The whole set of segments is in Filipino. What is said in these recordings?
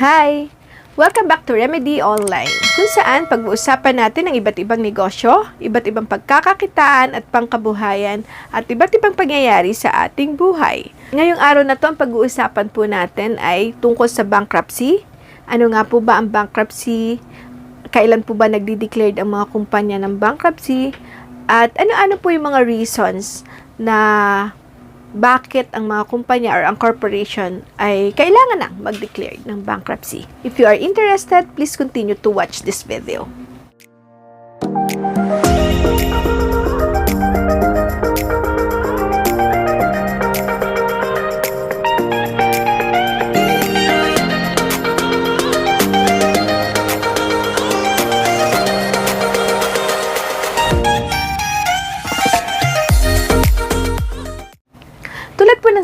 Hi! Welcome back to Remedy Online, kung saan pag-uusapan natin ang iba't ibang negosyo, iba't ibang pagkakakitaan at pangkabuhayan, at iba't ibang pangyayari sa ating buhay. Ngayong araw na to, ang pag-uusapan po natin ay tungkol sa bankruptcy. Ano nga po ba ang bankruptcy? Kailan po ba nagdi-declared ang mga kumpanya ng bankruptcy? At ano-ano po yung mga reasons na bakit ang mga kumpanya or ang corporation ay kailangan na mag-declare ng bankruptcy. If you are interested, please continue to watch this video.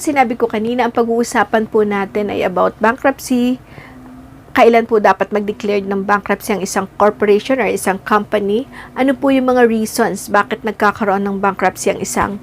Sinabi ko kanina, ang pag-uusapan po natin ay about bankruptcy, kailan po dapat mag-declare ng bankruptcy ang isang corporation or isang company, ano po yung mga reasons bakit nagkakaroon ng bankruptcy ang isang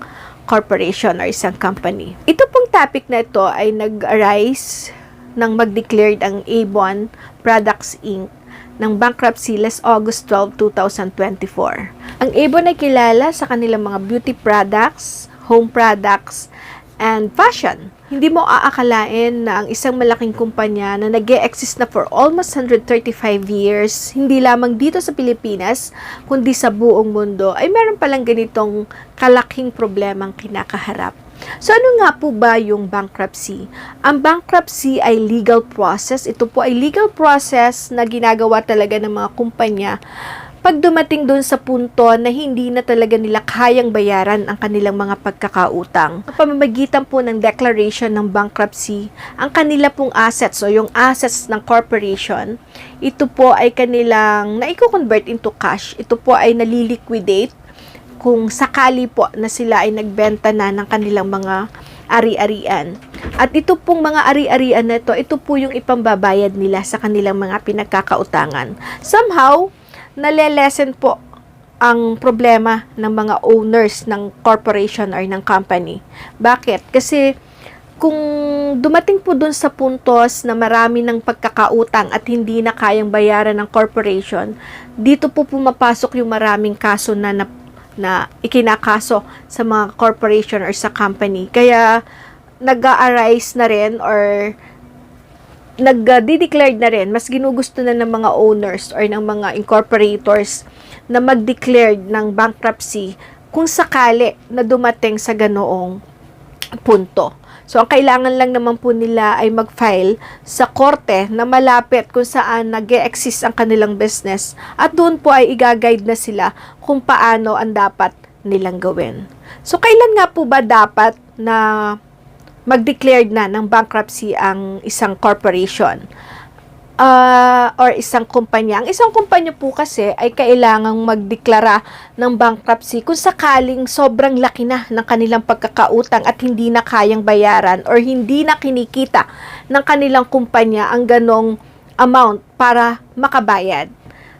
corporation or isang company. Ito pong topic na ito ay nag-arise nang mag-declared ang Avon Products Inc. ng bankruptcy last August 12, 2024. Ang Avon ay kilala sa kanilang mga beauty products, home products, and fashion. Hindi mo aakalain na ang isang malaking kumpanya na nag exist na for almost 135 years, hindi lamang dito sa Pilipinas, kundi sa buong mundo, ay meron palang ganitong kalaking problemang kinakaharap. So ano nga po ba yung bankruptcy? Ang bankruptcy ay legal process. Ito po ay legal process na ginagawa talaga ng mga kumpanya pag dumating doon sa punto na hindi na talaga nila kayang bayaran ang kanilang mga pagkakautang. Sa pamamagitan po ng declaration ng bankruptcy, ang kanila pong assets o yung assets ng corporation, ito po ay kanilang naiko-convert into cash. Ito po ay naliliquidate kung sakali po na sila ay nagbenta na ng kanilang mga ari-arian. At ito pong mga ari-arian na ito, ito po yung ipambabayad nila sa kanilang mga pinagkakautangan. Somehow, nalelesen po ang problema ng mga owners ng corporation or ng company. Bakit? Kasi kung dumating po dun sa puntos na marami ng pagkakautang at hindi na kayang bayaran ng corporation, dito po pumapasok yung maraming kaso na, na, na ikinakaso sa mga corporation or sa company. Kaya nag-arise na rin or nag-declared na rin, mas ginugusto na ng mga owners or ng mga incorporators na mag-declare ng bankruptcy kung sakali na dumating sa ganoong punto. So, ang kailangan lang naman po nila ay mag-file sa korte na malapit kung saan nag exist ang kanilang business at doon po ay igaguide na sila kung paano ang dapat nilang gawin. So, kailan nga po ba dapat na mag-declared na ng bankruptcy ang isang corporation uh, or isang kumpanya. Ang isang kumpanya po kasi ay kailangang magdeklara ng bankruptcy kung sakaling sobrang laki na ng kanilang pagkakautang at hindi na kayang bayaran or hindi na kinikita ng kanilang kumpanya ang ganong amount para makabayad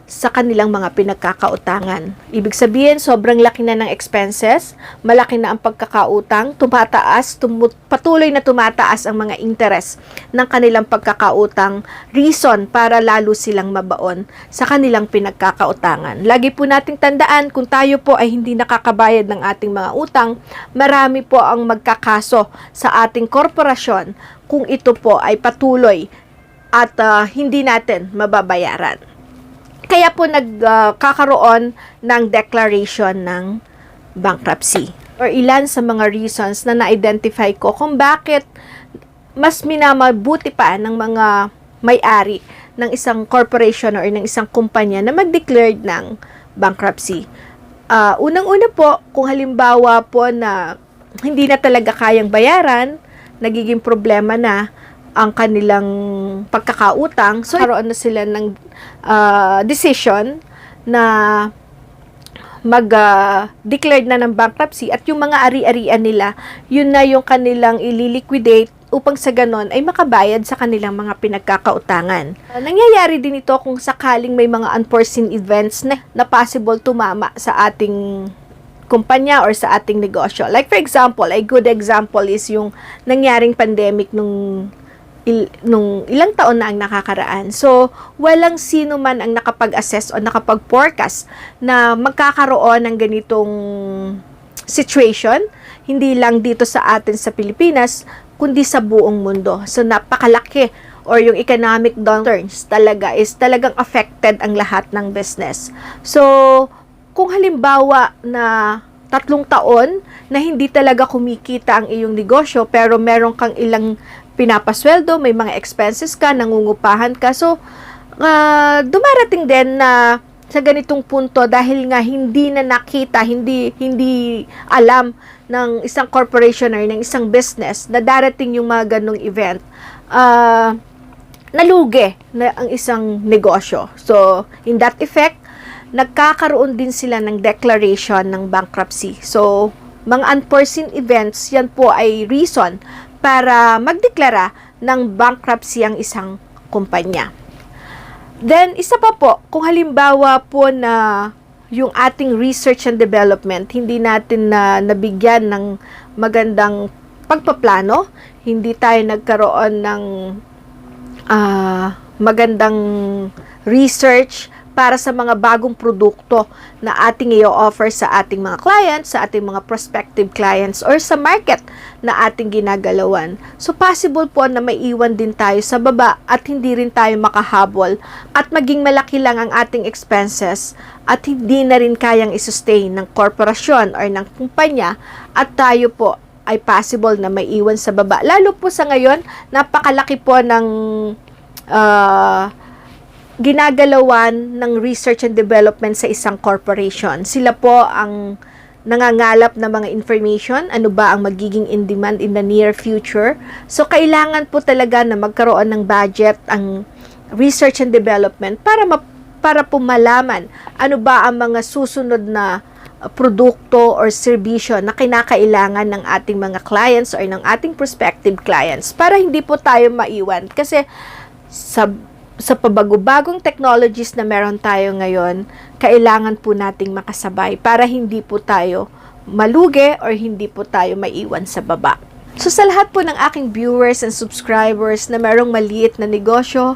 sa kanilang mga pinagkakautangan. Ibig sabihin, sobrang laki na ng expenses, malaki na ang pagkakautang, tumataas, tumut, patuloy na tumataas ang mga interest ng kanilang pagkakautang, reason para lalo silang mabaon sa kanilang pinagkakautangan. Lagi po nating tandaan, kung tayo po ay hindi nakakabayad ng ating mga utang, marami po ang magkakaso sa ating korporasyon kung ito po ay patuloy at uh, hindi natin mababayaran kaya po nagkakaroon uh, ng declaration ng bankruptcy or ilan sa mga reasons na na-identify ko kung bakit mas minamabuti pa ng mga may-ari ng isang corporation or ng isang kumpanya na mag-declare ng bankruptcy. Uh, Unang-una po, kung halimbawa po na hindi na talaga kayang bayaran, nagiging problema na ang kanilang pagkakautang. So, karoon na sila ng uh, decision na mag-declared uh, na ng bankruptcy at yung mga ari-arian nila, yun na yung kanilang ililiquidate upang sa ganon ay makabayad sa kanilang mga pinagkakautangan. Uh, nangyayari din ito kung sakaling may mga unforeseen events na, na possible tumama sa ating kumpanya or sa ating negosyo. Like for example, a good example is yung nangyaring pandemic nung il- nung ilang taon na ang nakakaraan. So, walang sino man ang nakapag-assess o nakapag-forecast na magkakaroon ng ganitong situation, hindi lang dito sa atin sa Pilipinas, kundi sa buong mundo. So, napakalaki or yung economic downturns talaga is talagang affected ang lahat ng business. So, kung halimbawa na tatlong taon na hindi talaga kumikita ang iyong negosyo pero meron kang ilang pinapasweldo, may mga expenses ka, nangungupahan ka. So, ah, dumarating din na sa ganitong punto dahil nga hindi na nakita, hindi hindi alam ng isang corporation or ng isang business na darating yung mga ganong event. Ah, nalugi na ang isang negosyo. So, in that effect, nagkakaroon din sila ng declaration ng bankruptcy. So, mga unforeseen events, yan po ay reason para magdeklara ng bankruptcy ang isang kumpanya. Then, isa pa po, kung halimbawa po na yung ating research and development, hindi natin na nabigyan ng magandang pagpaplano, hindi tayo nagkaroon ng ah, magandang research para sa mga bagong produkto na ating i-offer sa ating mga clients, sa ating mga prospective clients, or sa market na ating ginagalawan. So, possible po na maiwan din tayo sa baba at hindi rin tayo makahabol at maging malaki lang ang ating expenses at hindi na rin kayang isustain ng korporasyon or ng kumpanya at tayo po ay possible na maiwan sa baba. Lalo po sa ngayon, napakalaki po ng ah, ginagalawan ng research and development sa isang corporation. Sila po ang nangangalap ng mga information, ano ba ang magiging in demand in the near future. So, kailangan po talaga na magkaroon ng budget ang research and development para ma- para po malaman ano ba ang mga susunod na uh, produkto or serbisyo na kinakailangan ng ating mga clients or ng ating prospective clients para hindi po tayo maiwan kasi sa sa pabago-bagong technologies na meron tayo ngayon, kailangan po nating makasabay para hindi po tayo malugi or hindi po tayo maiwan sa baba. So sa lahat po ng aking viewers and subscribers na merong maliit na negosyo,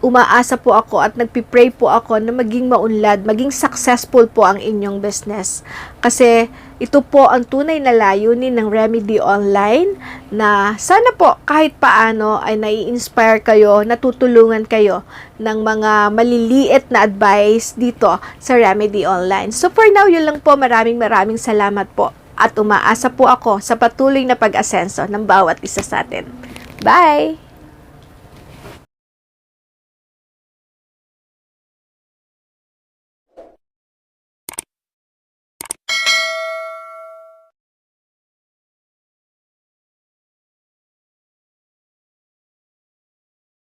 umaasa po ako at nagpipray po ako na maging maunlad, maging successful po ang inyong business. Kasi ito po ang tunay na layunin ng Remedy Online na sana po kahit paano ay nai-inspire kayo, natutulungan kayo ng mga maliliit na advice dito sa Remedy Online. So for now, yun lang po. Maraming maraming salamat po. At umaasa po ako sa patuloy na pag-asenso ng bawat isa sa atin. Bye!